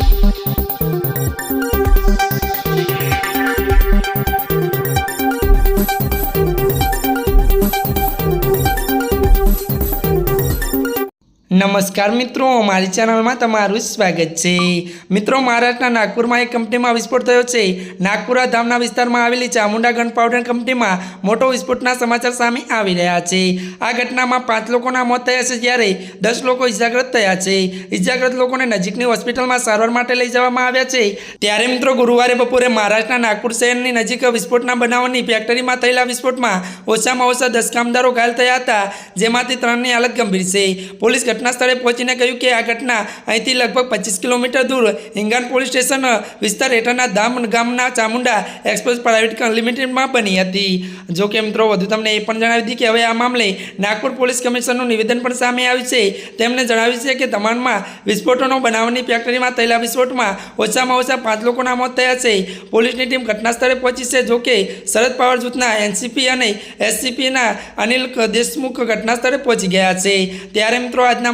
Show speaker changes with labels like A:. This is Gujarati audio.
A: thank you નમસ્કાર મિત્રો, મારી ચેનલમાં તમારું સ્વાગત છે. મિત્રો, મહારાષ્ટ્રના નાગપુરમાં એક કંપનીમાં વિસ્ફોટ થયો છે. નાગપુરા ધામના વિસ્તારમાં આવેલી ચામુંડા ગન પાવડર કંપનીમાં મોટો વિસ્ફોટના સમાચાર સામે આવી રહ્યા છે. આ ઘટનામાં પાંચ લોકોના મોત થયા છે જ્યારે દસ લોકો ઇજાગ્રસ્ત થયા છે. ઇજાગ્રસ્ત લોકોને નજીકની હોસ્પિટલમાં સારવાર માટે લઈ જવામાં આવ્યા છે. ત્યારે મિત્રો, ગુરુવારે બપોરે મહારાષ્ટ્રના નાગપુર શહેરની નજીક વિસ્ફોટના બનાવની ફેક્ટરીમાં થયેલા વિસ્ફોટમાં ઓછામાં ઓછા દસ કામદારો ઘાયલ થયા હતા. જેમાંથી ત્રણની હાલત ગંભીર છે. પોલીસ સ્થળે પહોંચીને કહ્યું કે આ ઘટના અહીંથી લગભગ પચીસ કિલોમીટર દૂર હિંગાન પોલીસ સ્ટેશન વિસ્તાર હેઠળના ધામ ગામના ચામુંડા એક્સપ્રેસ પ્રાઇવેટ લિમિટેડમાં બની હતી. જો કે મિત્રો, વધુ તમને એ પણ જણાવી હતી કે હવે આ મામલે નાગપુર પોલીસ કમિશનરનું નિવેદન પણ સામે આવ્યું છે. તેમણે જણાવ્યું છે કે દમણમાં વિસ્ફોટોનો બનાવની ફેક્ટરીમાં થયેલા વિસ્ફોટમાં ઓછામાં ઓછા પાંચ લોકોના મોત થયા છે. પોલીસની ટીમ ઘટના સ્થળે પહોંચી છે જોકે શરદ પાવર જૂથના એનસીપી અને એસસીપીના અનિલ દેશમુખ ઘટના સ્થળે પહોંચી ગયા છે. ત્યારે મિત્રો, આજના